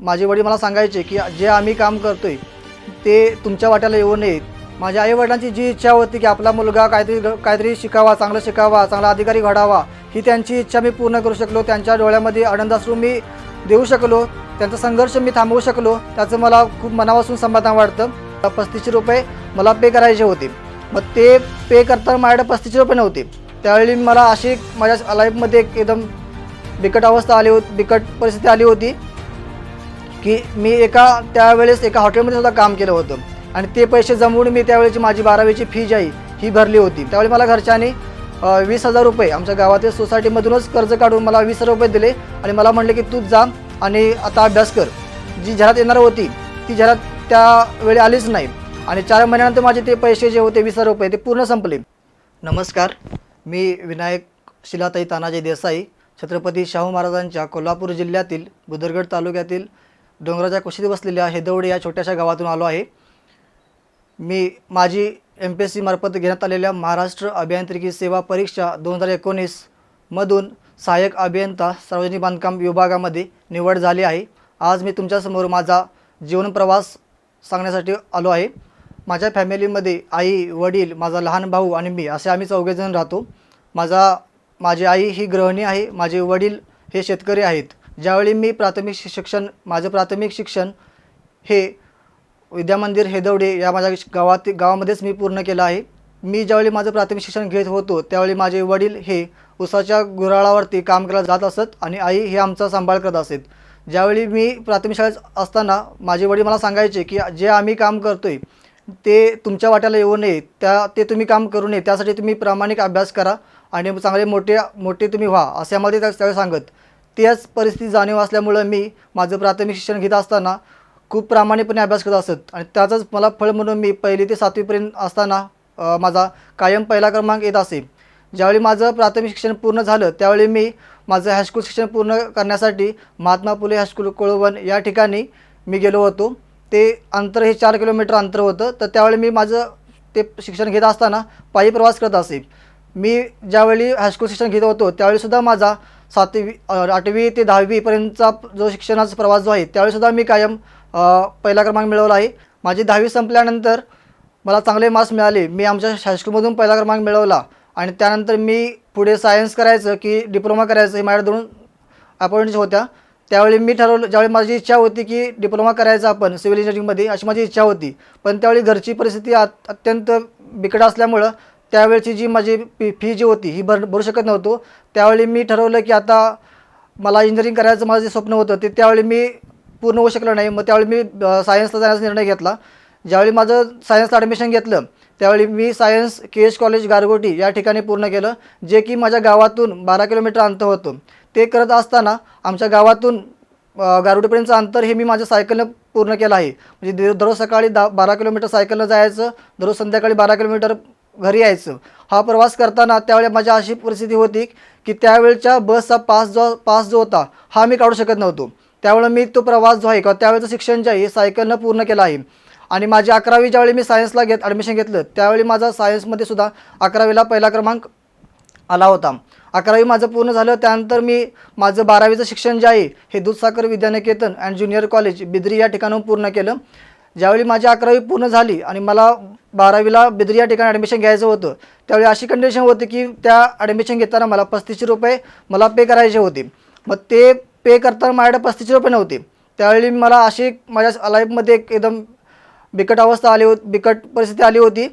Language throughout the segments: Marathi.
माझे वडील मला सांगायचे की जे आम्ही काम करतोय ते तुमच्या वाट्याला येऊ नयेत. माझ्या आईवडिलांची जी इच्छा होती की आपला मुलगा काहीतरी काहीतरी शिकावा चांगलं शिकावा चांगला अधिकारी घडावा ही त्यांची इच्छा मी पूर्ण करू शकलो. त्यांच्या डोळ्यामध्ये आनंदाश्रू मी देऊ शकलो. त्यांचा संघर्ष मी थांबवू शकलो. त्याचं मला खूप मनापासून समाधान वाटतं. पस्तीसशे रुपये मला पे करायचे होते. मग ते पे करताना माझ्याकडे पस्तीसशे रुपये नव्हते. त्यावेळी मला अशी माझ्या लाईफमध्ये एक एकदम बिकट अवस्था आली होती बिकट परिस्थिती आली होती. की मी एका त्यावेळेस एका हॉटेलमध्ये सुद्धा काम केलं होतं. आणि ते पैसे जमवून मी त्यावेळेची माझी बारावीची फी जी आहे ही भरली होती. त्यावेळी मला घरच्यांनी वीस हजार रुपये आमच्या गावातील सोसायटीमधूनच कर्ज काढून मला वीस हजार रुपये दिले आणि मला म्हटले की तू जा आणि आता अभ्यास कर. जी झरात येणार होती ती झरात त्यावेळी आलीच नाही. आणि चार महिन्यानंतर माझे ते पैसे जे होते वीस हजार रुपये ते पूर्ण संपले. नमस्कार मी विनायक शिलाताई तानाजी देसाई छत्रपती शाहू महाराजांच्या कोल्हापूर जिल्ह्यातील बुदरगड तालुक्यातील डोंगराच्या कुशीत बसलेल्या हेदवडे या छोट्याशा गावातून आलो आहे. मी माझी एम पी एस सीमार्फत घेण्यात आलेल्या महाराष्ट्र अभियांत्रिकी सेवा परीक्षा दोन हजार एकोणीसमधून सहाय्यक अभियंता सार्वजनिक बांधकाम विभागामध्ये निवड झाली आहे. आज मी तुमच्यासमोर माझा जीवनप्रवास सांगण्यासाठी आलो आहे. माझ्या फॅमिलीमध्ये आई वडील माझा लहान भाऊ आणि मी असे आम्ही चौघेजण राहतो. माझा माझी आई ही गृहिणी आहे. माझे वडील हे शेतकरी आहेत. ज्यावेळी मी प्राथमिक शिक्षण माझं प्राथमिक शिक्षण हे विद्यामंदिर हेदवडे या माझ्या गावात गावामध्येच मी पूर्ण केलं आहे. मी ज्यावेळी माझं प्राथमिक शिक्षण घेत होतो त्यावेळी माझे वडील हे उसाच्या गुराळावरती काम करायला जात असत आणि आई हे आमचा सांभाळ करत असत ज्यावेळी मी प्राथमिक शाळेत असताना माझे वडील मला सांगायचे की जे आम्ही काम करतो आहे ते तुमच्या वाट्याला येऊ नये त्या ते तुम्ही काम करू नये त्यासाठी तुम्ही प्रामाणिक अभ्यास करा आणि चांगले मोठे मोठे तुम्ही व्हा असे आम्हाला ते त्यावेळी सांगत. त्याच परिस्थिती जाणीव असल्यामुळं मी माझं प्राथमिक शिक्षण घेत असताना खूप प्रामाणिकपणे अभ्यास करत असत. आणि त्याचंच मला फळ म्हणून मी पहिली ते सातवीपर्यंत असताना माझा कायम पहिला क्रमांक येत असे. ज्यावेळी माझं प्राथमिक शिक्षण पूर्ण झालं त्यावेळी मी माझं हायस्कूल शिक्षण पूर्ण करण्यासाठी महात्मा फुले हायस्कूल कोळवण या ठिकाणी मी गेलो होतो. ते अंतर हे चार किलोमीटर अंतर होतं. तर त्यावेळी मी माझं ते शिक्षण घेत असताना पायी प्रवास करत असे. मी ज्यावेळी हायस्कूल शिक्षण घेत होतो त्यावेळीसुद्धा माझा सातवी आठवी ते दहावीपर्यंतचा जो शिक्षणाचा प्रवास जो आहे त्यावेळीसुद्धा मी कायम पहिला क्रमांक मिळवला आहे. माझी दहावी संपल्यानंतर मला चांगले मार्क्स मिळाले. मी आमच्या हायस्कूलमधून पहिला क्रमांक मिळवला. आणि त्यानंतर मी पुढे सायन्स करायचं की डिप्लोमा करायचं हे माझ्या दोन अपॉइंट्स होत्या. त्यावेळी मी ठरवलं ज्यावेळी माझी इच्छा होती की डिप्लोमा करायचा आपण सिव्हिल इंजिनिअरिंगमध्ये अशी माझी इच्छा होती. पण त्यावेळी घरची परिस्थिती अत अत्यंत बिकट असल्यामुळं त्यावेळची जी माझी फी फी जी होती ही भर भरू शकत नव्हतो. त्यावेळी मी ठरवलं की आता मला इंजिनिअरिंग करायचं माझं जे स्वप्न होतं ते त्यावेळी मी पूर्ण होऊ शकलं नाही. मग त्यावेळी मी सायन्सला जाण्याचा निर्णय घेतला. ज्यावेळी माझं सायन्सला ॲडमिशन घेतलं त्यावेळी मी science K H college Gargoti या ठिकाणी पूर्ण केलं जे की माझ्या गावातून बारा किलोमीटर अंतर होतं. ते करत असताना आमच्या गावातून गारगोटीपर्यंतचं गारुडीपर्यंतचं अंतर हे मी माझ्या सायकलनं पूर्ण केलं आहे. म्हणजे दररोज सकाळी दहा बारा किलोमीटर सायकलनं जायचं दररोज संध्याकाळी बारा किलोमीटर घरी यायचं. हा प्रवास करताना त्यावेळी माझी अशी परिस्थिती होती की त्यावेळच्या बसचा पास जो पास जो होता हा मी काढू शकत नव्हतो. त्यामुळे मी तो प्रवास जो आहे किंवा त्यावेळेचं शिक्षण जे आहे हे सायकलनं पूर्ण केलं आहे. आणि माझी अकरावी ज्यावेळी मी सायन्सला घेत ॲडमिशन घेतलं त्यावेळी माझा सायन्समध्ये सुद्धा अकरावीला पहिला क्रमांक आला होता. अकरावी माझं पूर्ण झालं त्यानंतर मी माझं बारावीचं शिक्षण जे आहे हे Doodhsagar Vidyaniketan and junior college Bidri या ठिकाणाहून पूर्ण केलं. ज्यावेळी माझी अकरावी पूर्ण झाली आणि मला बारावीला बिद्री या ठिकाणी ॲडमिशन घ्यायचं होतं त्यावेळी अशी कंडिशन होती की त्या ॲडमिशन घेताना मला पस्तीसशे रुपये मला पे करायचे होते. मग ते पे करताना माझ्याकडे पस्तीसशे रुपये नव्हते. त्यावेळी मला अशी माझ्या लाईफमध्ये एक एकदम बिकट अवस्था आली होती बिकट परिस्थिती आली होती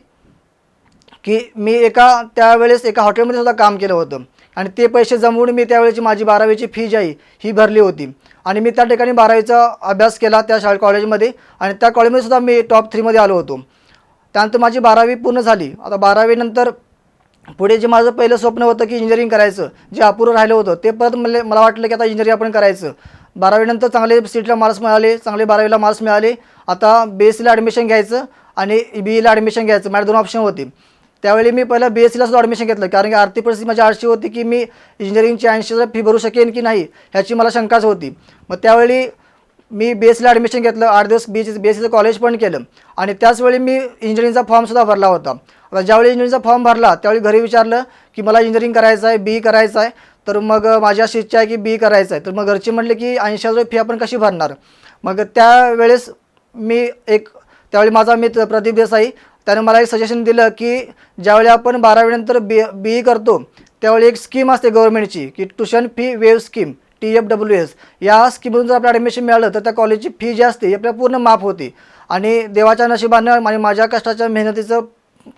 की मी एका त्यावेळेस एका हॉटेलमध्ये सुद्धा काम केलं होतं. आणि ते पैसे जमवून मी त्यावेळेची माझी बारावीची फी जी आहे ही भरली होती. आणि मी त्या ठिकाणी बारावीचा अभ्यास केला त्या शाळे कॉलेजमध्ये आणि त्या कॉलेजमध्ये सुद्धा मी टॉप थ्रीमध्ये आलो होतो. त्यानंतर माझी बारावी पूर्ण झाली. आता बारावीनंतर पुढे जे माझं पहिलं स्वप्न होतं की इंजिनिअरिंग करायचं जे अपुरं राहिलं होतं ते परत मला मला वाटलं की आता इंजिनिअरिंग आपण करायचं. बारावीनंतर चांगले सीटला मार्क्स मिळाले चांगले बारावीला मार्क्स मिळाले. आता बी एस सीला ॲडमिशन घ्यायचं आणि बी ईला ॲडमिशन घ्यायचं. माझ्या दोन ऑप्शन होते. त्यावेळी मी पहिलं बी एस सीला सुद्धा ॲडमिशन घेतलं कारण की आर्थिक परिस्थिती माझी अशी होती की मी इंजिनिअरिंगची ऐंशी हजार फी भरू शकेन की नाही ह्याची मला शंकाच होती. मग त्यावेळी मी बी एस सीला ॲडमिशन घेतलं आठ दिवस बी बी एस सीचं कॉलेज पण केलं. आणि त्याचवेळी मी इंजिनिअरिंगचा फॉर्मसुद्धा भरला होता. आता ज्यावेळी इंजिनिअरिंगचा फॉर्म भरला त्यावेळी घरी विचारलं की मला इंजिनिअरिंग करायचं आहे बी करायचं आहे तर मग माझी अशी इच्छा आहे की बी करायचं आहे. तर मग घरचे म्हटले की ऐंशी हजार फी आपण कशी भरणार? मग त्यावेळेस मी एक त्यावेळी माझा मित्र प्रदीप देसाई त्याने मला एक सजेशन दिलं की ज्यावेळी आपण बारावीनंतर बी बी ई करतो त्यावेळी एक स्कीम असते गव्हर्नमेंटची की tuition fee waive scheme T F W S या स्कीममधून जर आपल्याला ॲडमिशन मिळालं तर त्या कॉलेजची फी जी असते ती आपल्याला पूर्ण माफ होते. आणि देवाच्या नशिबानं आणि माझ्या कष्टाच्या मेहनतीचं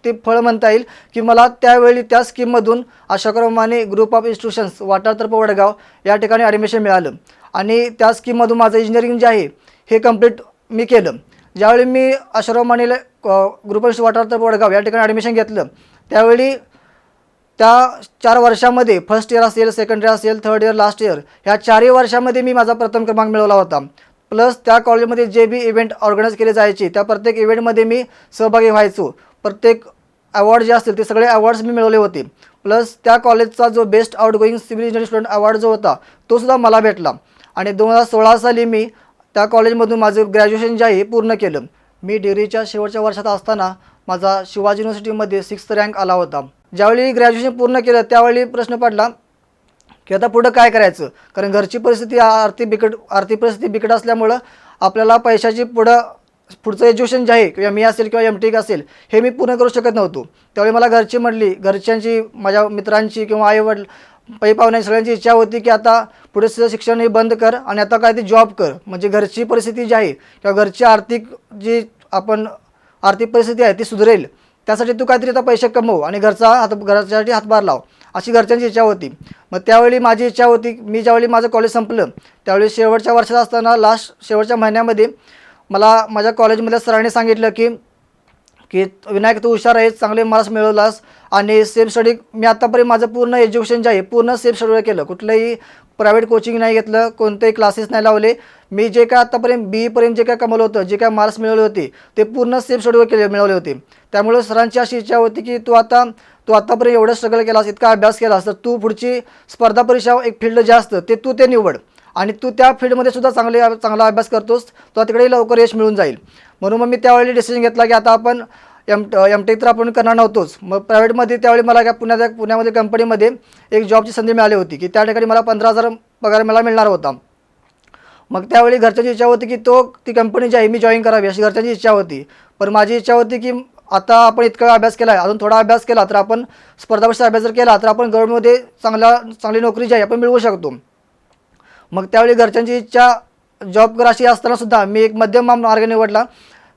ते फळ म्हणता येईल की मला त्यावेळी त्या स्कीममधून अशाक्रमाने group of institutions Wathartarf Vadgaon या ठिकाणी ॲडमिशन मिळालं. आणि त्या स्कीममधून माझं इंजिनिअरिंग जे आहे हे कंप्लीट मी केलं. ज्यावेळी मी आश्रमाने ग्रुप ऑफ वाटारतर्फ वडगाव या ठिकाणी ॲडमिशन घेतलं. त्यावेळी त्या चार वर्षामध्ये फर्स्ट इयर असेल सेकंड इयर असेल थर्ड इयर लास्ट इयर ह्या चारही वर्षामध्ये मी माझा प्रथम क्रमांक मिळवला होता. प्लस त्या कॉलेजमध्ये जे बी इव्हेंट ऑर्गनाईज केले जायचे त्या प्रत्येक इव्हेंटमध्ये मी सहभागी व्हायचो. प्रत्येक अवॉर्ड जे असतील ते सगळे अवॉर्ड्स मी मिळवले होते. प्लस त्या कॉलेजचा जो best outgoing civil engineering student award जो होता तो सुद्धा मला भेटला. आणि दोन हजार सोळा साली मी त्या कॉलेजमधून माझं ग्रॅज्युएशन जे आहे पूर्ण केलं. मी डिग्रीच्या शेवटच्या वर्षात असताना माझा शिवाजी युनिव्हर्सिटीमध्ये सिक्स्थ रँक आला होता. ज्यावेळी ग्रॅज्युएशन पूर्ण केलं त्यावेळी प्रश्न पडला की आता पुढं काय करायचं? कारण घरची परिस्थिती आर्थिक बिकट आर्थिक परिस्थिती बिकट असल्यामुळं आपल्याला पैशाची पुढं पुढचं एज्युकेशन जे आहे किंवा मी असेल किंवा एम टेक असेल हे मी पूर्ण करू शकत नव्हतो. त्यावेळी मला घरची म्हणली घरच्यांची माझ्या मित्रांची किंवा आई वडील पै पाहुण्या सगळ्यांची इच्छा होती की आता पुढे तुझं शिक्षण हे बंद कर आणि आता काय ते जॉब कर. म्हणजे घरची परिस्थिती जी आहे किंवा घरची आर्थिक जी आपण आर्थिक परिस्थिती आहे ती सुधरेल. त्यासाठी तू काहीतरी आता पैसे कमव आणि घरचा हात घरच्यासाठी हातभार लाव अशी घरच्यांची इच्छा होती. मग त्यावेळी माझी इच्छा होती मी ज्यावेळी माझं कॉलेज संपलं त्यावेळी शेवटच्या वर्षात असताना लास्ट शेवटच्या महिन्यामध्ये मला माझ्या कॉलेजमधल्या सरांनी सांगितलं की की विनायक तू हुशार आहेस चांगले मार्क्स मिळवलास आणि सेल्फ स्टडी मी आत्तापर्यंत माझं पूर्ण एज्युकेशन जे आहे पूर्ण सेल्फ स्टडीवर केलं. कुठलंही प्रायव्हेट कोचिंग नाही घेतलं कोणतेही क्लासेस नाही लावले. मी जे काय आत्तापर्यंत बी ईपर्यंत जे काय कमवलं होतं जे काय मार्क्स मिळवले होते ते पूर्ण सेल्फ स्टडीवर केले मिळवले होते. त्यामुळे सरांची अशी इच्छा होती की तू आता तू आत्तापर्यंत एवढं स्ट्रगल केलास इतका अभ्यास केलास तर तू पुढची स्पर्धा परीक्षा एक फील्ड जे असतं ते तू ते निवड. आणि तू त्या फील्डमध्ये सुद्धा चांगले चांगला अभ्यास करतोस तुला तिकडे लवकर यश मिळून जाईल. म्हणून मग मी त्यावेळी डिसिजन घेतला की आता आपण एम एम टेक तर आपण करणार नव्हतोच. मग प्रायव्हेटमध्ये त्यावेळी मला काय पुण्याच्या पुण्यामध्ये कंपनीमध्ये एक जॉबची संधी मिळाली होती की त्या ठिकाणी मला पंधरा हजार पगार मला मिळणार होता. मग त्यावेळी घरच्यांची इच्छा होती की तो ती कंपनी जी आहे मी जॉईन करावी अशी घरच्यांची इच्छा होती. पण माझी इच्छा होती की आता आपण इतका अभ्यास केला आहे अजून थोडा अभ्यास केला तर आपण स्पर्धा परीक्षा अभ्यास जर केला तर आपण गव्हर्मेंटमध्ये चांगला चांगली नोकरी जी आहे आपण मिळवू शकतो. मग त्यावेळी घरच्यांची इच्छा जॉब कर अशी असतानासुद्धा मी एक मध्यम मार्ग निवडला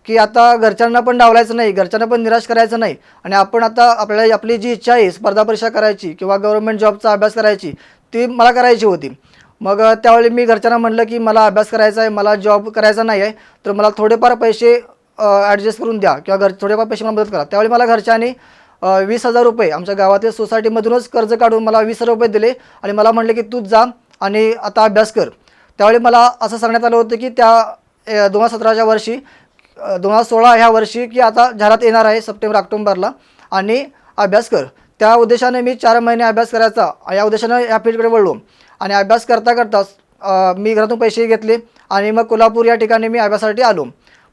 की आता घरच्यांना पण डावलायचं नाही घरच्यांना पण निराश करायचं नाही आणि आपण आता आपल्याला आपली जी इच्छा आहे स्पर्धा परीक्षा करायची किंवा गव्हर्नमेंट जॉबचा अभ्यास करायची ती मला करायची होती. मग त्यावेळी मी घरच्यांना म्हटलं की मला अभ्यास करायचा आहे मला जॉब करायचा नाही आहे तर मला थोडेफार पैसे ॲडजस्ट करून द्या किंवा घर थोडेफार पैसे मला मदत करा. त्यावेळी मला घरच्यांनी वीस हजार रुपये आमच्या गावातील सोसायटीमधूनच कर्ज काढून मला वीस हजार रुपये दिले आणि मला म्हटले की तूच जा आणि आता अभ्यास कर. त्यावेळी मला असं सांगण्यात आलं होतं की त्या दोन हजार सतराच्या वर्षी दोन हजार सोळा ह्या वर्षी की आता जाहिरात येणार आहे सप्टेंबर ऑक्टोंबरला आणि अभ्यास कर. त्या उद्देशाने मी चार महिने अभ्यास करायचा या उद्देशाने या फील्डकडे वळलो. आणि अभ्यास करता करता मी घरातून पैसे घेतले आणि मग कोल्हापूर या ठिकाणी मी अभ्यासासाठी आलो.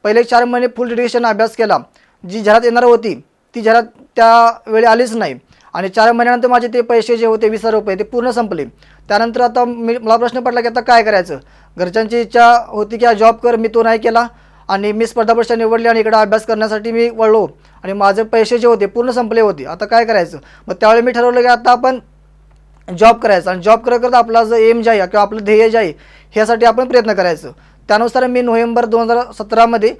पहिले चार महिने फुल डेडिकेशन अभ्यास केला. जी जाहिरात येणार होती ती जाहिरात त्या वेळी आलीच नाही. आणि चार महिन्यानंतर माझे ते पैसे जे होते वीस हजार रुपये ते पूर्ण संपले. त्यानंतर आता मी मला प्रश्न पडला की आता काय करायचं? घरच्यांची इच्छा होती की हा जॉब कर मी तो नाही केला. आणि मी स्पर्धा परीक्षा निवडली आणि इकडं अभ्यास करण्यासाठी मी वळलो. आणि माझे पैसे जे होते पूर्ण संपले होते. आता काय करायचं? मग त्यावेळी मी ठरवलं की आता आपण जॉब करायचं. आणि जॉब करत करता आपला जो एम जे आहे किंवा आपलं ध्येय जे आहे ह्यासाठी आपण प्रयत्न करायचं. त्यानुसार मी नोव्हेंबर दोन हजार सतरामध्ये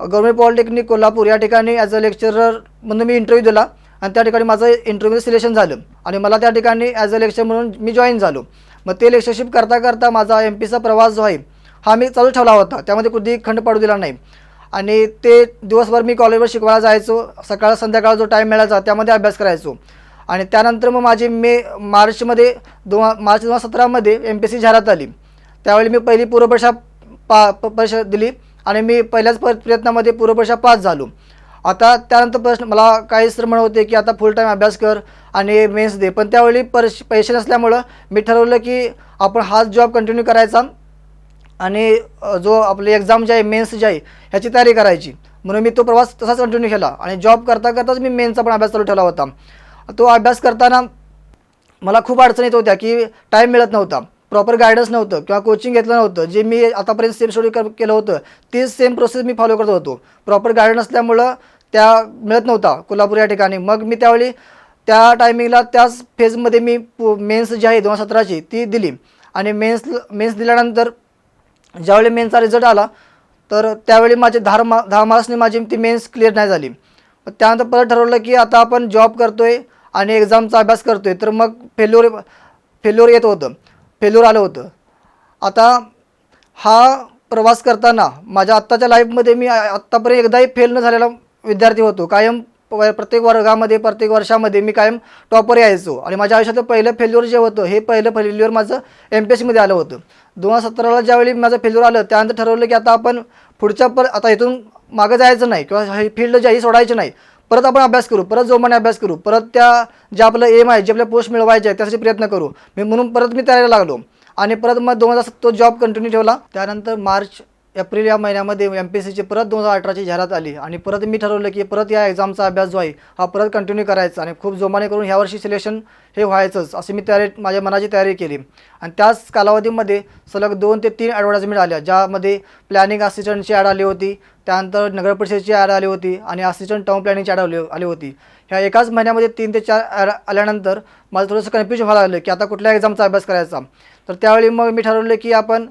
गव्हर्मेंट पॉलिटेक्निक कोल्हापूर या ठिकाणी ॲज अ लेक्चरर म्हणून मी इंटरव्ह्यू दिला. आणि त्या ठिकाणी माझं इंटरव्ह्यू सिलेक्शन झालं. आणि मला त्या ठिकाणी ॲज अ लेक्चर म्हणून मी जॉईन झालो. मग ते लेक्चरशिप करता करता माझा एम पीचा प्रवास जो आहे हा मी चालू ठेवला होता. त्यामध्ये कुठेही खंड पडू दिला नाही. आणि ते दिवसभर मी कॉलेजवर शिकवायला जायचो. सकाळ संध्याकाळ जो टाईम मिळायचा त्यामध्ये अभ्यास करायचो. आणि त्यानंतर मग माझी मे मार्चमध्ये दो मार्च दोन हजार सतरामध्ये एम पी सी जाहिरात आली. त्यावेळी मी पहिली पूर्वपरीक्षा पा प- परीक्षा दिली. आणि मी पहिल्याच प्रयत्नामध्ये पूर्वपरीक्षा पास झालो. आता त्यानंतर प्रश्न मला काही सर म्हणत होते की आता फुल टाईम अभ्यास कर आणि मेन्स दे. पण त्यावेळी परश पैसे नसल्यामुळं मी ठरवलं की आपण हाच जॉब कंटिन्यू करायचा आणि जो आपली एक्झाम जे आहे मेन्स जे आहे ह्याची तयारी करायची. म्हणून मी तो प्रवास तसाच कंटिन्यू केला. आणि जॉब करता करताच मी मेन्सचा पण अभ्यास चालू ठेवला होता. तो अभ्यास करताना मला खूप अडचणीत होत्या की टाईम मिळत नव्हता. प्रॉपर गायडन्स नव्हतं किंवा कोचिंग घेतलं नव्हतं. जे मी आतापर्यंत सेम स्टडी कर केलं होतं तीच सेम प्रोसेस मी फॉलो करत होतो. प्रॉपर गायडन्स असल्यामुळं त्या मिळत नव्हता कोल्हापूर या ठिकाणी. मग मी त्यावेळी त्या टायमिंगला त्याच फेजमध्ये मी मेन्स जी आहे दोन हजार सतराची ती दिली. आणि मेन्स मेन्स दिल्यानंतर ज्यावेळी मेन्सचा रिझल्ट आला तर त्यावेळी माझे दहा मा दहा मार्क्सने माझी ती मेन्स क्लिअर नाही झाली. त्यानंतर परत ठरवलं की आता आपण जॉब करतो आहे आणि एक्झामचा अभ्यास करतो आहे तर मग फेल्युअर फेल्युअर येत होतं. फेल्युअर आलं होतं. आता हा प्रवास करताना माझ्या आत्ताच्या लाईफमध्ये मी आत्तापर्यंत एकदाही फेल न झालेला विद्यार्थी होतो. कायम प्रत्येक वर्गामध्ये प्रत्येक वर्षामध्ये मी कायम टॉपर यायचो आणि माझ्या आयुष्यातलं पहिलं फेल्युअर जे होतं हे पहिलं फेल्युअर माझं एम पी एसमध्ये आलं होतं. दोन हजार सतराला ज्यावेळी माझं फेल्युअर आलं त्यानंतर ठरवलं की आता आपण पुढच्या पर आता इथून मागं जायचं नाही किंवा हे फील्ड जे आहे ही सोडायची नाही. परत आपण अभ्यास करू परत जोमाने अभ्यास करू परत त्या जे आपलं एम आहे जे आपल्या पोस्ट मिळवायचे आहे त्यासाठी प्रयत्न करू. मी म्हणून परत मी तयारीला लागलो. आणि परत मग दोन हजार तो जॉब कंटिन्यू ठेवला. त्यानंतर मार्च एप्रिल या महिन्यामध्ये एम पी एस सीची परत दोन हजार अठराची जाहिरात आली. आणि परत मी ठरवलं की परत या एक्झामचा अभ्यास जो आहे हा परत कंटिन्यू करायचा आणि खूप जोमाने करून ह्या वर्षी सिलेक्शन हे व्हायचंच अशी मी तयारी माझ्या मनाची तयारी केली. आणि त्याच कालावधीमध्ये सलग दोन ते तीन ॲडव्हर्टाइजमेंट आल्या ज्यामध्ये प्लॅनिंग असिस्टंटची ॲड आली होती त्यानंतर नगर परिषदेची ॲड आली होती आणि असिस्टंट टाऊन प्लॅनिंगची ॲड आली आली होती. ह्या एकाच महिन्यामध्ये तीन ते चार ॲड आल्यानंतर मला थोडंसं कन्फ्युजन व्हायला लागलं की आता कुठल्या एक्झामचा अभ्यास करायचा. तर त्यावेळी मग मी ठरवलं की आपण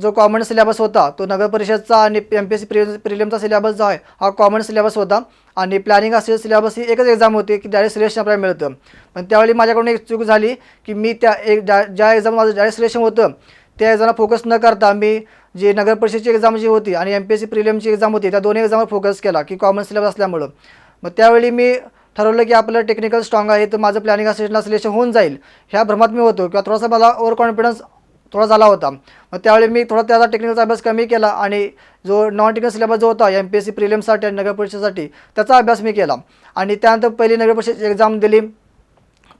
जो कॉमन सिलेबस होता तो नगर परिषदचा आणि M P S C pre प्रिलिमचा syllabus जो आहे हा कॉमन सिलेबस होता. आणि प्लॅनिंग असेल सिलेबस ही एकच एक्झाम होती की डायरेक्ट सिलेक्शन आपल्याला मिळतं. पण त्यावेळी माझ्याकडून एक चूक झाली की मी त्या एक ज्या ज्या एक्झाम माझं डायरेक्ट सिलेक्शन होतं त्या एक्झामला फोकस न करता मी जी नगर परिषदची एक्झाम जी होती आणि एम पी एस सी प्रिलियमची एक्झाम होती त्या दोन्ही एक्झामवर फोकस केला की कॉमन सिलेबस असल्यामुळं. मग त्यावेळी मी ठरवलं की आपलं टेक्निकल स्ट्रॉंग आहे तर माझं प्लॅनिंग असिस्टंटला सिलेक्शन होऊन जाईल. ह्या भ्रमात मी होतो किंवा थोडासा मला ओवर कॉन्फिडन्स थोडा झाला होता. मग त्यावेळी मी थोडा त्याचा टेक्निकलचा अभ्यास कमी केला आणि जो नॉन टेक्निकल सिलेबस जो होता एम पी एस सी प्रिलियमसाठी आणि नगर परिषदेसाठी त्याचा अभ्यास मी केला. आणि त्यानंतर पहिली नगर परिषद एक्झाम दिली.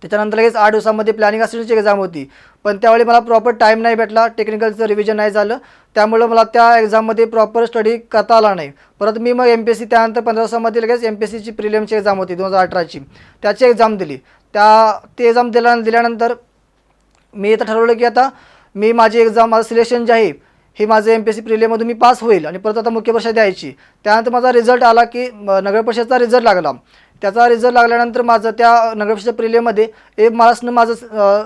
त्याच्यानंतर लगेच आठ दिवसामध्ये प्लॅनिंग असिस्टंटची एक्झाम होती. पण त्यावेळी मला प्रॉपर टाईम नाही भेटला टेक्निकलचं रिव्हिजन नाही झालं. त्यामुळं मला त्या एक्झाममध्ये प्रॉपर स्टडी करता आला नाही. परत मी मग एम पी एस सी त्यानंतर पंधरा दिवसामध्ये लगेच एम पी एस सीची प्रिलियमची एक्झाम होती दोन हजार अठराची त्याची एक्झाम दिली. त्या ती एक्झाम दिल्या दिल्यानंतर मी आता ठरवलं की आता मी माझी एक्झाम माझं सिलेक्शन जे आहे हे माझं एम पी एस सी प्रिलियमधून मी पास होईल आणि परत आता मुख्य परीक्षा द्यायची. त्यानंतर माझा रिझल्ट आला की नगर परिषदचा रिझल्ट लागला. त्याचा रिझल्ट लागल्यानंतर माझं त्या नगर परिषद प्रिलियममध्ये ए मार्क्सनं माझं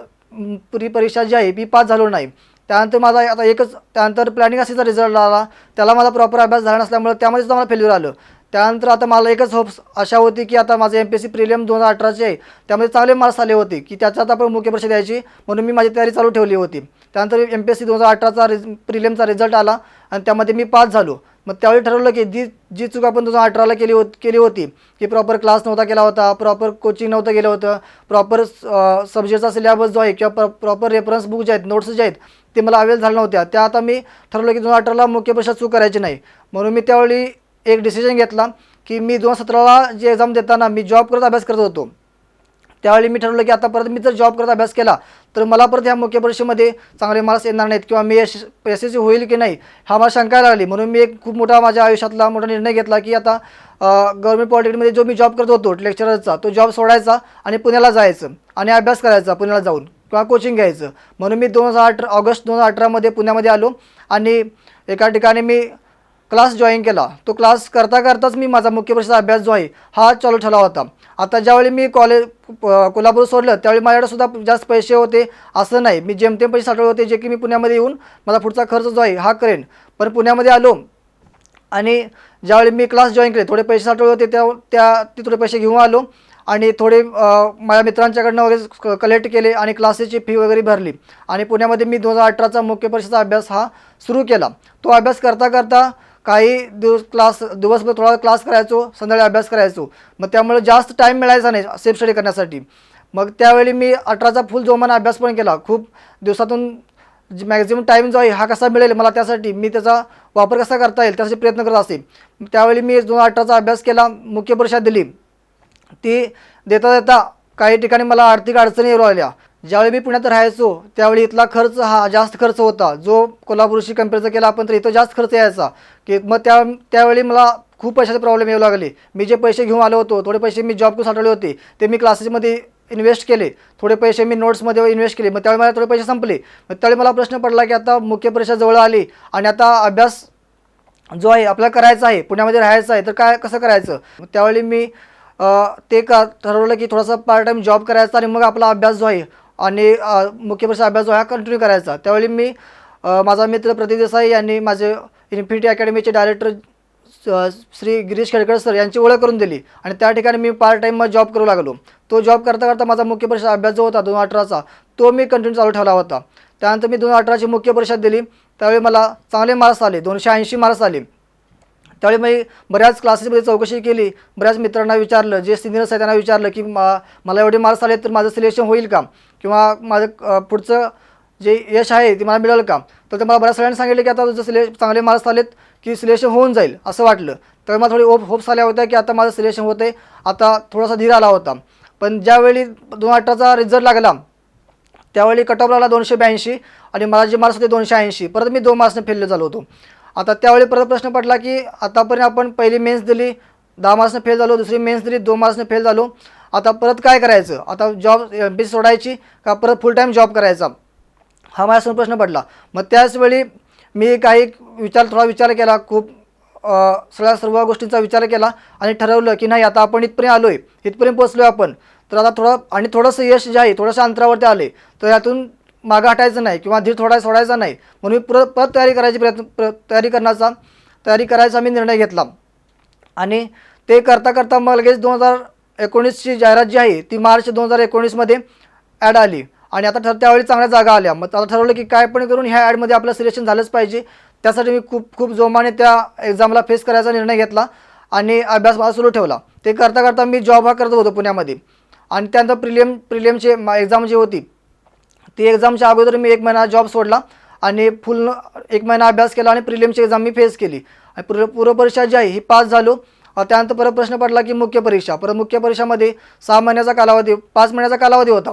प्री परीक्षा जी आहे मी पास झालो नाही. त्यानंतर माझा आता एकच त्यानंतर प्लॅनिंग असेचा रिझल्ट आला. त्याला माझा प्रॉपर अभ्यास झाला नसल्यामुळे त्यामध्ये सुद्धा मला फेल्युअर आलं. त्यानंतर आता मला एकच होप्स आशा होती की आता माझं M P S C prelim दोन हजार अठराचे आहे त्यामध्ये चांगले मार्क्स आले होते की त्याच्यात आपण मुख्य परीक्षा द्यायची म्हणून मी माझी तयारी चालू ठेवली होती. त्यानंतर एम पी एस सी दोन हजार अठराचा रिज प्रिलियमचा रिझल्ट आला आणि त्यामध्ये मी पास झालो. मग त्यावेळी ठरवलं की जी जी चूक आपण दोन हजार अठराला केली होत केली होती की प्रॉपर क्लास नव्हता केला होता प्रॉपर कोचिंग नव्हतं गेलं होतं प्रॉपर सब्जेक्टचा सिलेबस जो आहे किंवा प्रॉपर रेफरन्स बुक जे आहेत नोट्स जे आहेत ते मला अवेल झाल्या नव्हत्या. त्या आता मी ठरवलं की दोन हजार अठराला मुख्य परीक्षा चूक करायची नाही. म्हणून मी त्यावेळी एक डिसिजन घेतला की मी दोन हजार सतराला जी एक्झाम देताना मी जॉब करत अभ्यास करत होतो. त्यावेळी मी ठरवलं की आता परत मी जर जॉब करत अभ्यास केला तर मला परत ह्या मुख्य परीक्षेमध्ये चांगले मार्क्स येणार नाहीत किंवा मी यश यशस्वी होईल की नाही हा मला शंका लागली. म्हणून मी एक खूप मोठा माझ्या आयुष्यातला मोठा निर्णय घेतला की आता गव्हर्मेंट पॉलिटेक्निकमध्ये जो मी जॉब करत होतो लेक्चररचा तो जॉब सोडायचा आणि पुण्याला जायचं आणि अभ्यास करायचा पुण्याला जाऊन किंवा कोचिंग घ्यायचं. म्हणून मी दोन हजार अठरा ऑगस्ट दोन हजार अठरामध्ये पुण्यामध्ये आलो आणि एका ठिकाणी मी क्लास जॉईन केला. तो क्लास करता करताच मी माझा मुख्य परीक्षेचा अभ्यास जो आहे हा चालू ठेवला होता. आता ज्यावेळी मी कॉलेज कोल्हापूर सोडलं त्यावेळी माझ्याकडे सुद्धा जास्त पैसे होते असं नाही. मी जेमतेम पैसे साठवले होते जे की मी पुण्यामध्ये येऊन माझा पुढचा खर्च जो आहे हा करेन. पण पुण्यामध्ये आलो आणि ज्यावेळी मी क्लास जॉईन केले थोडे पैसे साठवले होते त्या त्या ते थोडे पैसे घेऊन आलो आणि थोडे माझ्या मित्रांच्याकडनं वगैरे कलेक्ट केले आणि क्लासेसची फी वगैरे भरली. आणि पुण्यामध्ये मी दोन हजार अठराचा मुख्य परीक्षेचा अभ्यास हा सुरू केला. तो अभ्यास करता करता काही दिवस क्लास दिवसभर थोडा क्लास करायचो संध्याकाळी अभ्यास करायचो. मग त्यामुळे जास्त टाईम मिळायचा नाही सेफ स्टडी करण्यासाठी. मग त्यावेळी मी अठराचा फुल जोमाने अभ्यास पण केला. खूप दिवसातून मॅक्झिमम टाईम जो आहे हा कसा मिळेल मला त्यासाठी मी त्याचा वापर कसा करता येईल त्यासाठी प्रयत्न करत असे त्यावेळी मी दोन अठराचा अभ्यास केला मुख्य परीक्षा दिली. ती देता देता काही ठिकाणी मला आर्थिक अडचणी येऊ राहिल्या ज्यावेळी मी पुण्यात राहायचो त्यावेळी इथला खर्च हा जास्त खर्च होता. जो कोल्हापूरशी कंपेअर केला आपण तर इथं जास्त खर्च यायचा. की मग त्या त्यावेळी मला खूप पैशाचे प्रॉब्लेम येऊ लागले. मी जे पैसे घेऊन आलो होतो थोडे पैसे मी जॉब करून साठवले होते ते मी क्लासेसमध्ये इन्व्हेस्ट केले. थोडे पैसे मी नोट्समध्ये इन्व्हेस्ट केले. मग त्यावेळी मला थोडे पैसे संपले. मग त्यावेळी मला प्रश्न पडला की आता मुख्य परीक्षा जवळ आली आणि आता अभ्यास जो आहे आपल्याला करायचा आहे पुण्यामध्ये राहायचं आहे तर काय कसं करायचं? मग त्यावेळी मी ते का ठरवलं की थोडासा पार्ट टाईम जॉब करायचा आणि मग आपला अभ्यास जो आहे आणि मुख्य परीक्षा अभ्यास जो हा कंटिन्यू करायचा. त्यावेळी मी माझा मित्र प्रदीप देसाई यांनी माझे इन्फिनिटी अकॅडमीचे डायरेक्टर श्री गिरीश खेडकर सर यांची ओळख करून दिली. आणि त्या ठिकाणी मी पार्ट टाईम मग जॉब करू लागलो. तो जॉब करता करता माझा मुख्य परीक्षा अभ्यास जो होता दोन अठराचा. तो मी कंटिन्यू चालू ठेवला होता. त्यानंतर मी दोन अठराची मुख्य परीक्षा दिली. त्यावेळी मला चांगले मार्क्स आले दोनशे ऐंशी मार्क्स आले. त्यावेळी मी बऱ्याच क्लासेसमध्ये चौकशी केली. बऱ्याच मित्रांना विचारलं जे सिनियर्स आहेत त्यांना विचारलं की मा मला एवढे मार्क्स आले तर माझं सिलेक्शन होईल का? किंवा माझं पुढचं जे यश आहे ते मला मिळेल का? तर ते मला बऱ्याच सगळ्यांनी सांगितलं की आता तुझं सिले चांगले मार्क्स आलेत की सिलेक्शन होऊन जाईल असं वाटलं. तर मला थोडी होप होप्स आल्या होत्या की आता माझं सिलेक्शन होतं आहे आता थोडासा धीर आला होता. पण ज्यावेळी दोन अठराचा रिझल्ट लागला त्यावेळी कट ऑफ लागला दोनशे ब्याऐंशी आणि मला जे मार्क्स होते दोनशे ऐंशी. परत मी दोन मार्क्सने फेल झालो होतो. आता त्यावेळी परत प्रश्न पडला की आतापर्यंत आपण पहिली मेन्स दिली दहा मार्क्सनं फेल झालो दुसरी मेन्स दिली दोन मार्क्सनं फेल झालो. आता परत काय करायचं? आता जॉब एम पी सोडायची का परत फुल टाईम जॉब करायचा? हा माझ्यासमोर प्रश्न पडला. मग त्याच वेळी मी काही विचार थोडा विचार केला खूप सगळ्या सर्व गोष्टींचा विचार केला आणि ठरवलं की नाही आता आपण इथपर्यंत आलो आहे इथपर्यंत पोचलो आहे आपण. तर आता थोडं आणि थोडंसं यश जे आहे थोडंसं अंतरावरती आले तर यातून मागं हटायचं नाही किंवा धीर थोडा सोडायचा नाही. म्हणून मी प्र परत तयारी करायची प्रयत्न प्र तयारी करण्याचा तयारी करायचा मी निर्णय घेतला. आणि ते करता करता मग लगेच दोन हजार एकोणीसची जाहिरात जी आहे ती मार्च दोन हजार एकोणीसमध्ये ॲड आली. आणि आता ठर त्यावेळी चांगल्या जागा आल्या. मग आता ठरवलं की काय पण करून ह्या ॲडमध्ये आपलं सिलेक्शन झालंच पाहिजे. त्यासाठी मी खूप खूप जोमाने त्या एक्झामला फेस करायचा निर्णय घेतला आणि अभ्यास माझा सुरू ठेवला. ते करता करता मी जॉब हा करत होतो पुण्यामध्ये. आणि त्यानंतर प्रिलियम प्रिलियमचे एक्झाम जी होती ती एक्झामच्या अगोदर मी एक महिना जॉब सोडला आणि फुल एक महिना अभ्यास केला आणि प्रिलिमची एक्झाम मी फेस केली. आणि पूर्व पूर्वपरीक्षा जी आहे ही पास झालो. त्यानंतर परत प्रश्न पडला की मुख्य परीक्षा. परत मुख्य परीक्षामध्ये सहा महिन्याचा कालावधी पाच महिन्याचा कालावधी होता.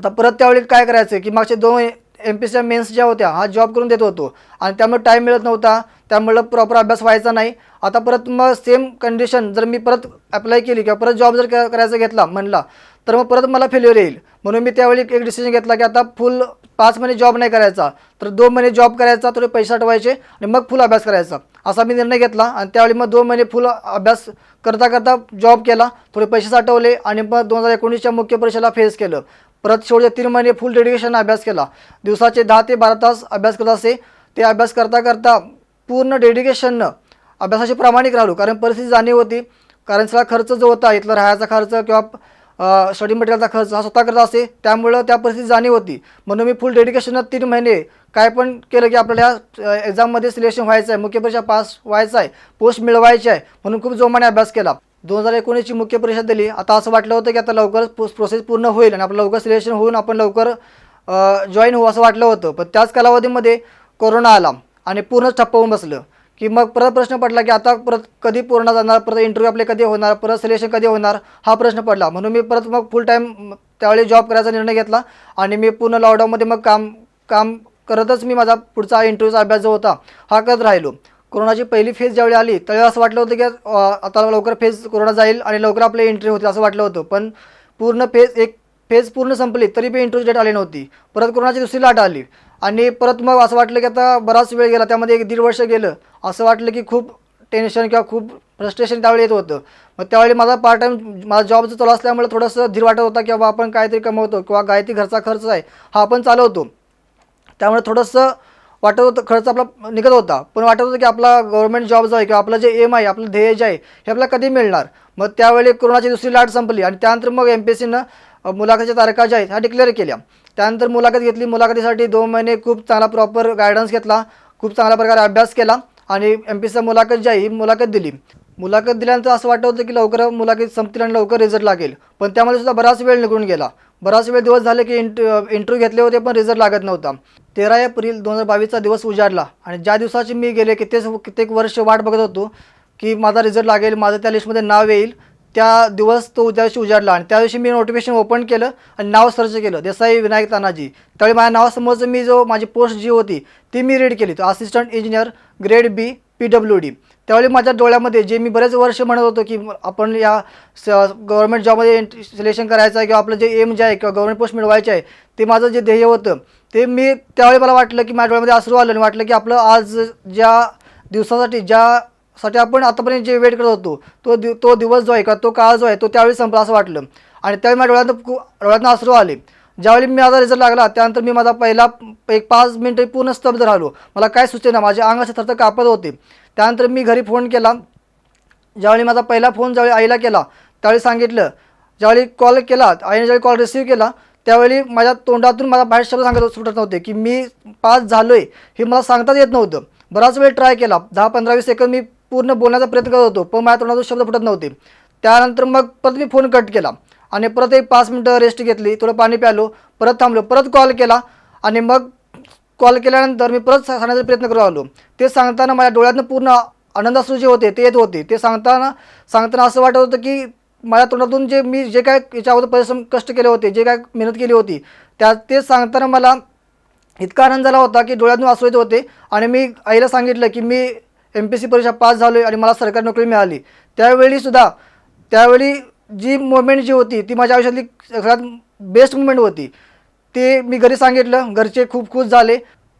आता परत त्यावेळी काय करायचं की मागचे दोन एम पी सीच्या मेन्स ज्या होत्या हा जॉब करून देत होतो. आणि त्यामुळे टाईम मिळत नव्हता. त्यामुळं प्रॉपर अभ्यास व्हायचा नाही. आता परत मग सेम कंडिशन जर मी परत अप्लाय केली किंवा परत जॉब जर करायचा घेतला म्हणला तर मग परत मला फेल्युअर येईल. म्हणून मी त्यावेळी एक डिसिजन घेतला की आता फुल पाच महिने जॉब नाही करायचा. तर दोन महिने जॉब करायचा थोडे पैसे आठवायचे आणि मग फुल अभ्यास करायचा. असा मी निर्णय घेतला आणि त्यावेळी मग दोन महिने फुल अभ्यास करता करता जॉब केला थोडे पैसे साठवले आणि मग दोन हजार एकोणीसच्या मुख्य परीक्षेला फेस केलं. परत शेवटचे तीन महिने फुल डेडिकेशन अभ्यास केला. दिवसाचे दहा ते बारा तास अभ्यास करत असे. ते अभ्यास करता करता पूर्ण डेडिकेशननं अभ्यासाशी प्रामाणिक राहिलो. कारण परिस्थिती जाणीव होती. कारण सगळा खर्च जो होता इथला राहायचा खर्च किंवा स्टडी मटेरियलचा खर्च हा स्वतः करत असे त्यामुळं त्या परिस्थिती जाणीव होती. म्हणून मी फुल डेडिकेशनात तीन महिने काय पण केलं की आपल्याला ह्या एक्झाममध्ये सिलेक्शन व्हायचं आहे. मुख्य परीक्षा पास व्हायचं आहे. पोस्ट मिळवायची आहे. म्हणून खूप जोमाने अभ्यास केला. दोन हजार एकोणीसची मुख्य परीक्षा दिली. आता असं वाटलं होतं की आता लवकरच प्रोसेस पूर्ण होईल आणि आपलं लवकर सिलेक्शन होऊन आपण लवकर जॉईन होऊ असं वाटलं होतं. पण त्याच कालावधीमध्ये कोरोना आला आणि पूर्ण ठप्प होऊन बसलं. की मग परत प्रश्न पडला की आता परत कधी पूर्ण जाणार परत इंटरव्ह्यू आपले कधी होणार परत सिलेक्शन कधी होणार हा प्रश्न पडला. म्हणून मी परत मग फुल टाईम त्यावेळी जॉब करायचा निर्णय घेतला आणि मी पूर्ण लॉकडाऊनमध्ये मग काम काम करतच मी माझा पुढचा इंटरव्ह्यूचा अभ्यास जो होता हा करत राहिलो. कोरोनाची पहिली फेज ज्यावेळी आली त्यावेळी असं वाटलं होतं की आता लवकर फेज कोरोना जाईल आणि लवकर आपले इंटरव्ह्यू होतील असं वाटलं होतं. पण पूर्ण फेज एक फेज पूर्ण संपली तरी बी इंटरव्ह्यू डेट आली नव्हती. परत कोरोनाची दुसरी लाट आली. आणि परत मग असं वाटलं की आता बराच वेळ गेला त्यामध्ये एक दीड वर्ष गेलं. असं वाटलं की खूप टेन्शन किंवा खूप फ्रस्ट्रेशन त्यावेळी येत होतं. मग त्यावेळी माझा पार्ट टाईम माझा जॉब चालू असल्यामुळे थोडंसं धीर वाटत होता की बाबा आपण काहीतरी कमवतो किंवा गायती घरचा खर्च आहे हा आपण चालवतो. त्यामुळे थोडंसं वाटत होतं खर्च आपला निघत होता. पण वाटत होतं की आपला गव्हर्नमेंट जॉब जो आहे किंवा आपलं जे एम आहे आपलं ध्येय जे आहे हे आपल्याला कधी मिळणार? मग त्यावेळी कोरोनाची दुसरी लाट संपली आणि त्यानंतर मग एम पी एस सीनं मुलाखतीच्या तारखा ज्या आहेत ह्या डिक्लेअर केल्या. त्यानंतर मुलाखत घेतली. मुलाखतीसाठी दोन महिने खूप चांगला प्रॉपर गायडन्स घेतला. खूप चांगल्या प्रकारे अभ्यास केला आणि एम पी सीचा मुलाखत जी आहे ही मुलाखत दिली. मुलाखत दिल्यानंतर असं वाटत होतं की लवकर मुलाखत संपतील आणि लवकर रिझल्ट लागेल. पण त्यामध्ये सुद्धा बराच वेळ निघून गेला. बराच वेळ दिवस झाले की इंट इंटरव्ह्यू घेतले होते पण रिझल्ट लागत नव्हता. तेरा एप्रिल दोन हजार बावीसचा दिवस उजाडला आणि ज्या दिवसाची मी गेले कित्येक कित्येक वर्ष वाट बघत होतो की माझा रिझल्ट लागेल माझं त्या लिस्टमध्ये नाव येईल. त्या दिवस तो ज्या दिवशी उजाडला आणि त्या दिवशी मी नोटिफिकेशन ओपन केलं आणि नाव सर्च केलं. देसाई विनायक तानाजी. त्यावेळी माझ्या नावासमोरचं मी जो माझी पोस्ट जी होती ती मी रीड केली. तो assistant engineer grade B P W D त्यावेळी माझ्या डोळ्यामध्ये जे मी बरेच वर्ष म्हणत होतो की आपण या स गव्हर्नमेंट जॉबमध्ये सिलेक्शन करायचं आहे किंवा आपलं जे एम जे आहे किंवा गव्हर्नमेंट पोस्ट मिळवायचे आहे ते माझं जे ध्येय होतं ते मी त्यावेळी मला वाटलं की माझ्या डोळ्यामध्ये अश्रू आलं आणि वाटलं की आपलं आज ज्या दिवसासाठी ज्या साठी आपण आतापर्यंत जे वेट करत होतो तो दि तो दिवस जो आहे का तो काळ जो आहे तो त्यावेळी संपला असं वाटलं. आणि त्यावेळी माझ्या डोळ्यात डोळ्यातनं आसरू आले. ज्यावेळी मी माझा रिझल्ट लागला त्यानंतर मी माझा पहिला एक पाच मिनटं पूर्ण स्तब्ध राहिलो. मला काय सुचेना माझे अंग असे थरथर कापत होते. त्यानंतर मी घरी फोन केला. ज्यावेळी माझा पहिला फोन ज्यावेळी आईला केला त्यावेळी सांगितलं. ज्यावेळी कॉल केला आईने ज्यावेळी कॉल रिसीव्ह केला त्यावेळी माझ्या तोंडातून मला बाहेर शब्द सांगत सुटत नव्हते की मी पास झालो आहे हे मला सांगताच येत नव्हतं. बराच वेळ ट्राय केला. दहा पंधरा वीस सेकंद मी पूर्ण बोलण्याचा प्रयत्न करत होतो पण माझ्या तोंडातून शब्द फुटत नव्हते. त्यानंतर मग परत मी फोन कट केला आणि परत एक पाच मिनटं रेस्ट घेतली थोडं पाणी प्यालो परत थांबलो परत कॉल केला आणि मग कॉल केल्यानंतर मी परत सांगण्याचा प्रयत्न करू आलो ते सांगताना माझ्या डोळ्यातनं पूर्ण आनंदासू जे होते ते येत होते. ते सांगताना सांगताना असं वाटत होतं की माझ्या तोंडातून जे मी जे काय याच्या अगोदर परिश्रम कष्ट केले होते जे काय मेहनत केली होती त्या ते सांगताना मला इतका आनंद झाला होता की डोळ्यातून आसू येत होते आणि मी आईला सांगितलं की मी एम पी सी परीक्षा पास झालो आणि मला सरकारी नोकरी मिळाली. त्यावेळीसुद्धा त्यावेळी जी मुवमेंट जी होती ती माझ्या आयुष्यातली सगळ्यात बेस्ट मुवमेंट होती. ते मी घरी सांगितलं. घरचे खूप खुश झाले.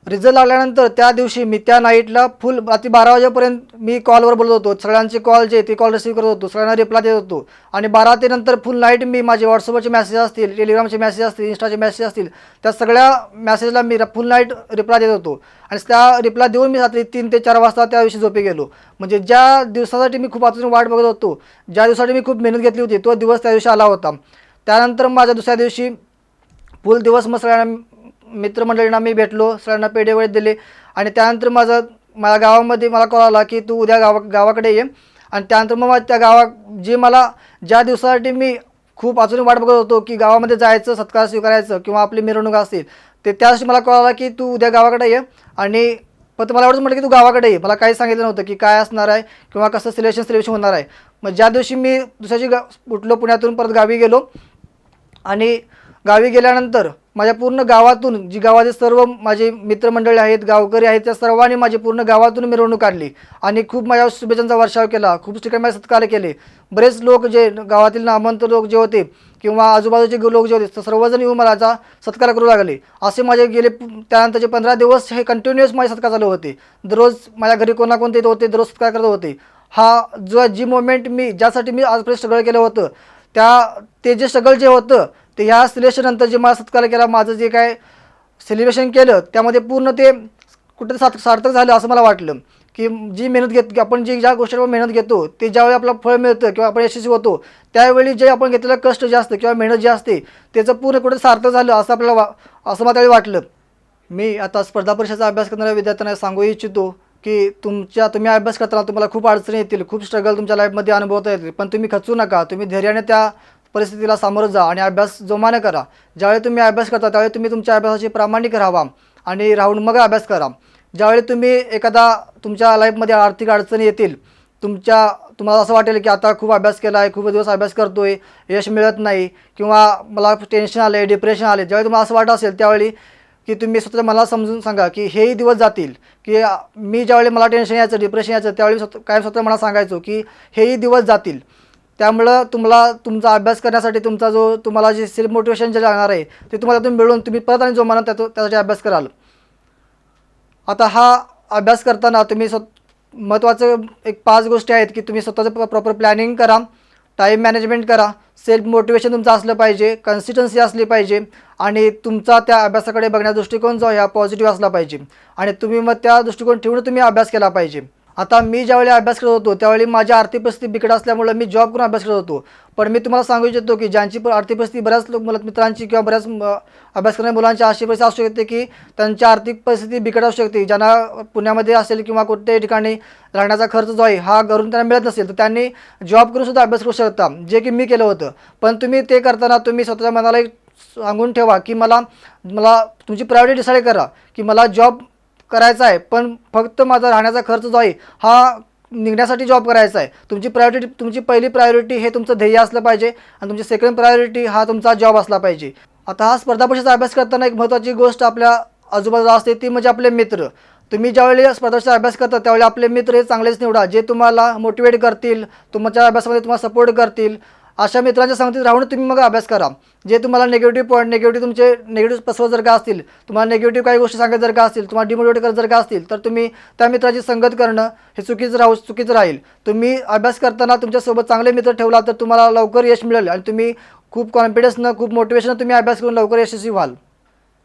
रिझल्ट लागल्यानंतर त्या दिवशी मी त्या नाईटला फुल रात्री बारा वाजेपर्यंत मी कॉलवर बोलत होतो. सगळ्यांचे कॉल जे ते कॉल रिसीव्ह करत होतो. सगळ्यांना रिप्लाय देत होतो. आणि बारा ते नंतर फुल नाईट मी माझे व्हॉट्सअपचे मेसेज असतील टेलिग्रामचे मेसेज असतील इंस्टाचे मेसेज असतील त्या सगळ्या मेसेजला मी फुल नाईट रिप्लाय देत होतो. आणि त्या रिप्लाय देऊन मी रात्री तीन ते चार वाजता त्या दिवशी झोपे गेलो. म्हणजे ज्या दिवसासाठी मी खूप आतून वाट बघत होतो ज्या दिवसासाठी मी खूप मेहनत घेतली होती तो दिवस त्या दिवशी आला होता. त्यानंतर माझ्या दुसऱ्या दिवशी फुल दिवस मग सगळ्यांना मित्रमंडळींना मी भेटलो सगळ्यांना पेढे वगैरे दिले. आणि त्यानंतर माझं मला गावामध्ये मला कॉल आला की तू उद्या गावा गावाकडे ये. आणि त्यानंतर मग त्या गावा जे मला ज्या दिवसासाठी मी खूप अजून वाट बघत होतो की गावामध्ये जायचं सत्कार स्वीकारायचं किंवा आपली मिरवणूक असतील ते त्या दिवशी मला कॉल आला की तू उद्या गावाकडे ये. आणि पण मला एवढंच म्हटलं की तू गावाकडे ये. मला काही सांगितलं नव्हतं की काय असणार आहे किंवा कसं सिलेक्शन सिलेक्शन होणार आहे. मग ज्या दिवशी मी दुसऱ्याची गा उठलो पुण्यातून परत गावी गेलो. आणि गावी गेल्यानंतर माझ्या पूर्ण गावातून जी गावाचे सर्व माझे मित्रमंडळी आहेत गावकरी आहेत त्या सर्वांनी माझी पूर्ण गावातून मिरवणूक काढली आणि खूप माझ्या शुभेच्छांचा वर्षाव केला. खूप ठिकाणी माझे सत्कार केले. बरेच लोक जे गावातील नामंत लोक जे होते किंवा आजूबाजूचे लोक जे होते सर्वजण येऊन मला सत्कार करू लागले. असे माझे गेले त्यानंतरचे पंधरा दिवस हे कंटिन्युअस माझे सत्कार चालू होते. दररोज माझ्या घरी कोणाकोणते येत होते दररोज सत्कार करत होते. हा जो जी मोमेंट मी ज्यासाठी मी आजपर्यंत स्ट्रगल केलं होतं त्या ते जे स्ट्रगल जे होतं ते ह्या सिलेक्शननंतर जे मला सत्कार केला माझं जे काय सेलिब्रेशन केलं त्यामध्ये पूर्ण ते कुठं सार्थ सार्थक झालं असं मला वाटलं. की जी मेहनत घेत की आपण जी ज्या गोष्टीवर मेहनत घेतो ते ज्यावेळी आपलं फळ मिळतं किंवा आपण यशस्वी होतो त्यावेळी जे आपण घेतलेलं कष्ट जे असतं किंवा मेहनत जी असते त्याचं पूर्ण कुठं सार्थक झालं असं आपल्याला वा असं मला त्यावेळी वाटलं. मी आता स्पर्धा परीक्षेचा अभ्यास करणाऱ्या विद्यार्थ्यांना सांगू इच्छितो की तुमच्या तुम्ही अभ्यास करताना तुम्हाला खूप अडचणी येतील खूप स्ट्रगल तुमच्या लाईफमध्ये अनुभवता येतील पण तुम्ही खचू नका तुम्ही धैर्याने त्या परिस्थितीला सामोरं जा आणि अभ्यास जोमाने करा. ज्यावेळी तुम्ही अभ्यास करता त्यावेळी तुम्ही तुमच्या अभ्यासाची प्रामाणिक राहावा आणि राहून मग अभ्यास करा. ज्यावेळी तुम्ही एखादा तुमच्या लाईफमध्ये आर्थिक अडचणी येतील तुमच्या तुम्हाला असं वाटेल की आता खूप अभ्यास केला आहे खूप दिवस अभ्यास करतो आहे यश मिळत नाही किंवा मला टेन्शन आलं आहे डिप्रेशन आले ज्यावेळी तुम्हाला असं वाटत असेल त्यावेळी की तुम्ही स्वतः मला समजून सांगा की हेही दिवस जातील की मी ज्यावेळी मला टेन्शन यायचं डिप्रेशन यायचं त्यावेळी स्वतः काय स्वतः मला सांगायचो की हेही दिवस जातील. त्यामुळं तुम्हाला तुमचा अभ्यास करण्यासाठी तुमचा जो तुम्हाला जे सेल्फ मोटिवेशन जे लागणार आहे ते तुम्हाला तुम्ही मिळून तुम्ही परत आणि जोमानं त्यातून त्यासाठी अभ्यास कराल. आता हा अभ्यास करताना तुम्ही स्व महत्त्वाचं एक पाच गोष्टी आहेत की तुम्ही स्वतःचं प्रॉपर प्लॅनिंग करा टाईम मॅनेजमेंट करा सेल्फ मोटिवेशन तुमचं असलं पाहिजे कन्सिस्टन्सी असली पाहिजे आणि तुमचा त्या अभ्यासाकडे बघण्याचा दृष्टिकोन जो ह्या हा पॉझिटिव्ह असला पाहिजे. आणि तुम्ही मग त्या दृष्टिकोन ठेवून तुम्ही अभ्यास केला पाहिजे. आता मी ज्यावेळी अभ्यास करत होतो त्यावेळी माझी आर्थिक परिस्थिती बिकट असल्यामुळे मी जॉब करून अभ्यास करत होतो. पण मी तुम्हाला सांगू इच्छितो की ज्यांची पण आर्थिक परिस्थिती बऱ्याच लोक मुलं मित्रांची किंवा बऱ्याच अभ्यास करणाऱ्या मुलांची अशी परिस्थिती असू शकते की त्यांची आर्थिक परिस्थिती बिकट असू शकते. ज्यांना पुण्यामध्ये असेल किंवा कोणत्याही ठिकाणी राहण्याचा खर्च जो आहे हा घरून त्यांना मिळत नसेल तर त्यांनी जॉब करूनसुद्धा अभ्यास करू शकता जे की मी केलं होतं. पण तुम्ही ते करताना तुम्ही स्वतःच्या मनाला एक सांगून ठेवा की मला मला तुमची प्रायोरिटी डिसाईड करा की मला जॉब करायचा आहे पण फक्त माझा राहण्याचा खर्च जो आहे हा निघण्यासाठी जॉब करायचा आहे. तुमची प्रायोरिटी तुमची पहिली प्रायोरिटी हे तुमचं ध्येय असलं पाहिजे आणि तुमची सेकंड प्रायोरिटी हा तुमचा जॉब असला पाहिजे. आता हा स्पर्धा परीक्षेचा अभ्यास करताना एक महत्त्वाची गोष्ट आपल्या आजूबाजूला असते ती म्हणजे आपले मित्र. तुम्ही ज्यावेळी स्पर्धाचा अभ्यास करता त्यावेळी आपले मित्र हे चांगलेच निवडा. जे तुम्हाला मोटिवेट करतील तुमच्या अभ्यासामध्ये तुम्हाला सपोर्ट करतील अशा मित्रांच्या संगतीत राहून तुम्ही मग अभ्यास करा. जे तुम्हाला निगेटिव्ह पॉईंट निगेटिव्ह तुमचे निगेटिव्ह पसवत जर का असतील तुम्हाला निगेटिव्ह काही गोष्टी सांगत जर का असतील तुम्हाला डिमोटिवेट करत जर का असतील तर तुम्ही त्या मित्राची संगत करणं हे चुकीचं राहू चुकीचं राहील. तुम्ही अभ्यास करताना तुमच्यासोबत चांगले मित्र ठेवला तर तुम्हाला लवकर यश मिळेल आणि तुम्ही खूप कॉन्फिडन्सनं खूप मोटिवेशन तुम्ही अभ्यास करून लवकर यशस्वी व्हाल.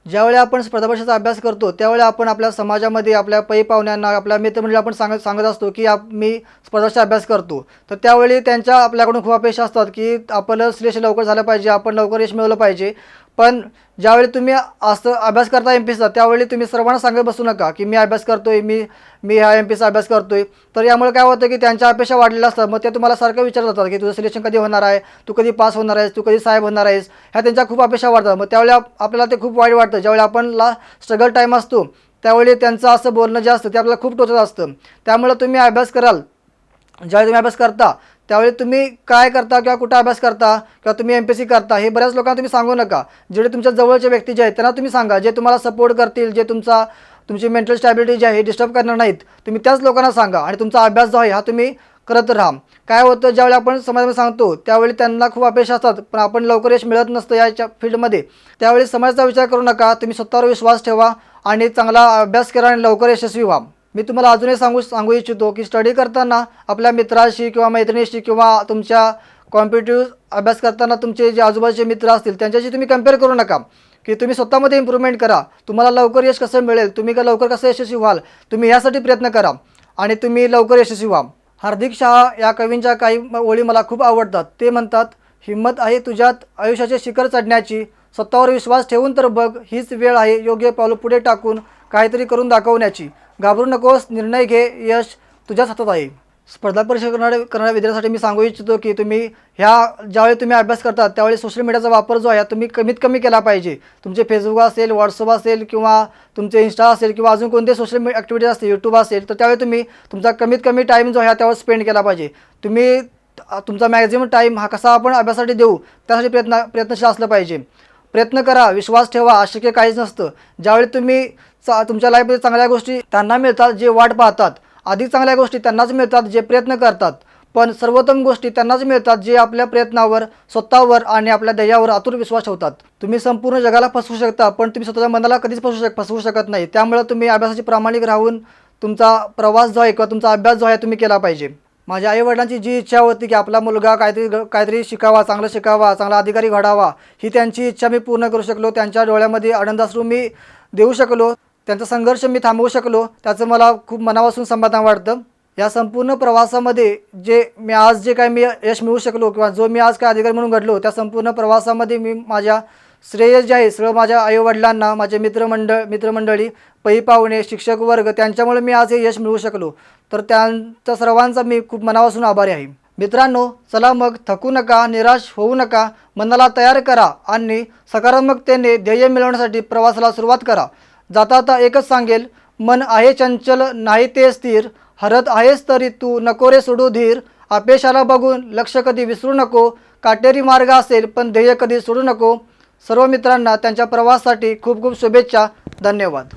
ज्यावेळी आपण स्पर्धा परीक्षेचा अभ्यास करतो त्यावेळी आपण आपल्या समाजामध्ये आपल्या पै पाहुण्यांना आपल्या मित्रमंडळी आपण सांगत सांगत असतो की आप मी स्पर्धाचा अभ्यास करतो. तर त्यावेळी त्यांच्या आपल्याकडून खूप अपेक्षा असतात की आपलं सिलेक्शन लवकर झालं पाहिजे आपण लवकर यश मिळवलं पाहिजे. पण ज्यावेळी तुम्ही असं अभ्यास करता एम पीचा त्यावेळी तुम्ही सर्वांना सांगत बसू नका की मी अभ्यास करतोय मी मी ह्या एम पीचा अभ्यास करतोय. तर यामुळे काय होतं की त्यांच्या अपेक्षा वाढलेल्या असतात. मग ते तुम्हाला सारखं विचारत जातात की तुझं सिलेक्शन कधी होणार आहे? तू कधी पास होणार आहेस? तू कधी साहेब होणार आहेस? ह्या त्यांच्या खूप अपेक्षा वाढतात. मग त्यावेळी आपल्याला ते खूप वाईट वाटतं. ज्यावेळी आपणला स्ट्रगल टाईम असतो त्यावेळी त्यांचं असं बोलणं जे असतं ते आपल्याला खूप टोचत असतं. त्यामुळे तुम्ही अभ्यास कराल. ज्यावेळी तुम्ही अभ्यास करता त्यावेळी तुम्ही काय करता किंवा कुठं अभ्यास करता किंवा तुम्ही एम पी सी करता हे बऱ्याच लोकांना तुम्ही सांगू नका. जेवढे तुमच्या जवळचे व्यक्ती जे आहेत त्यांना तुम्ही सांगा. जे तुम्हाला सपोर्ट करतील जे तुमचा तुमची मेंटल स्टॅबिलिटी जी आहे हे डिस्टर्ब करणार नाहीत तुम्ही त्याच लोकांना सांगा आणि तुमचा अभ्यास जो आहे हा तुम्ही करत राहा. काय होतं ज्यावेळी आपण समाजामध्ये सांगतो त्यावेळी त्यांना खूप अपेक्षा असतात पण आपण लवकर यश मिळत नसतं याच्या फील्डमध्ये. त्यावेळी समाजाचा विचार करू नका तुम्ही स्वतःवर विश्वास ठेवा आणि चांगला अभ्यास करा आणि लवकर यशस्वी व्हा. मी तुम्हाला अजूनही सांगू सांगू इच्छितो की स्टडी करताना आपल्या मित्राशी किंवा मैत्रिणीशी किंवा तुमच्या कॉम्पिटिटिव्ह अभ्यास करताना तुमचे जे आजूबाजूचे मित्र असतील त्यांच्याशी तुम्ही कंपेअर करू नका. की तुम्ही स्वतःमध्ये इम्प्रूव्हमेंट करा. तुम्हाला लवकर यश कसं मिळेल? तुम्ही का लवकर कसं यशस्वी व्हाल? तुम्ही यासाठी प्रयत्न करा. आणि तुम्ही लवकर यशस्वी व्हा. हार्दिक शहा या कवींच्या काही ओळी मला खूप आवडतात. ते म्हणतात हिंमत आहे तुझ्यात आयुष्याचे शिखर चढण्याची. स्वतःवर विश्वास ठेवून तर बघ हीच वेळ आहे योग्य पाऊल पुढे टाकून काहीतरी करून दाखवण्याची. घाबरू नकोस निर्णय घे यश तुझ्याच हातात आहे. स्पर्धा परीक्षा करणाऱ्या करणाऱ्या विद्यार्थ्यासाठी मी सांगू इच्छितो की तुम्ही ह्या ज्यावेळी तुम्ही अभ्यास करता त्यावेळी सोशल मीडियाचा वापर जो आहे हा तुम्ही कमीत कमी केला पाहिजे. तुमचे फेसबुक असेल व्हॉट्सअप असेल किंवा तुमचे इंस्टा असेल किंवा अजून कोणते सोशल मीडिया ॲक्टिव्हिटीज असतील यूट्यूब असेल तर त्यावेळी तुम्ही तुमचा कमीत कमी टाईम जो आहे त्यावर स्पेंड केला पाहिजे. तुम्ही तुमचा मॅक्झिमम टाईम हा कसा आपण अभ्यासासाठी देऊ त्यासाठी प्रयत्न प्रयत्नशील असलं पाहिजे. प्रयत्न करा विश्वास ठेवा अशक्य काहीच नसतं. ज्यावेळी तुम्ही चा तुमच्या लाईफमध्ये चांगल्या गोष्टी त्यांना मिळतात जे वाट पाहतात अधिक चांगल्या गोष्टी त्यांनाच मिळतात जे प्रयत्न करतात. पण सर्वोत्तम गोष्टी त्यांनाच मिळतात जे आपल्या प्रयत्नावर स्वतःवर आणि आपल्या ध्येयावर आतुर विश्वास ठेवतात. तुम्ही संपूर्ण जगाला फसवू शकता पण तुम्ही स्वतःच्या मनाला कधीच फसवू शक फसवू शकत नाही. त्यामुळे तुम्ही अभ्यासाची प्रामाणिक राहून तुमचा प्रवास जो आहे किंवा तुमचा अभ्यास जो आहे तुम्ही केला पाहिजे. माझ्या आईवडिलांची जी इच्छा होती की आपला मुलगा काहीतरी काहीतरी शिकावा चांगलं शिकावा चांगला अधिकारी घडावा ही त्यांची इच्छा मी पूर्ण करू शकलो. त्यांच्या डोळ्यामध्ये आनंदाश्रू मी देऊ शकलो. त्यांचा संघर्ष मी थांबवू शकलो. त्याचं मला खूप मनापासून समाधान वाटतं. या संपूर्ण प्रवासामध्ये जे मी आज जे काय मी यश मिळवू शकलो किंवा जो मी आज काय अधिकारी म्हणून घडलो त्या संपूर्ण प्रवासामध्ये मी माझ्या श्रेयस जे आहे सगळं माझ्या आईवडिलांना माझे मित्रमंडळ मित्रमंडळी पै पाहुणे शिक्षक वर्ग त्यांच्यामुळे मी आज हे यश मिळवू शकलो. तर त्यांच्या सर्वांचा मी खूप मनापासून आभारी आहे. मित्रांनो चला मग थकू नका निराश होऊ नका मनाला तयार करा आणि सकारात्मकतेने ध्येय मिळवण्यासाठी प्रवासाला सुरुवात करा. जाता आता एकच सांगेल मन आहे चंचल नाही ते स्थिर हरत आहेस तरी तू नको रे सोडू धीर. अपयशाला बघून लक्ष कधी विसरू नको काटेरी मार्ग असेल पण ध्येय कधी सोडू नको सर्व मित्रांना त्यांच्या प्रवासासाठी खूप खूप शुभेच्छा. धन्यवाद.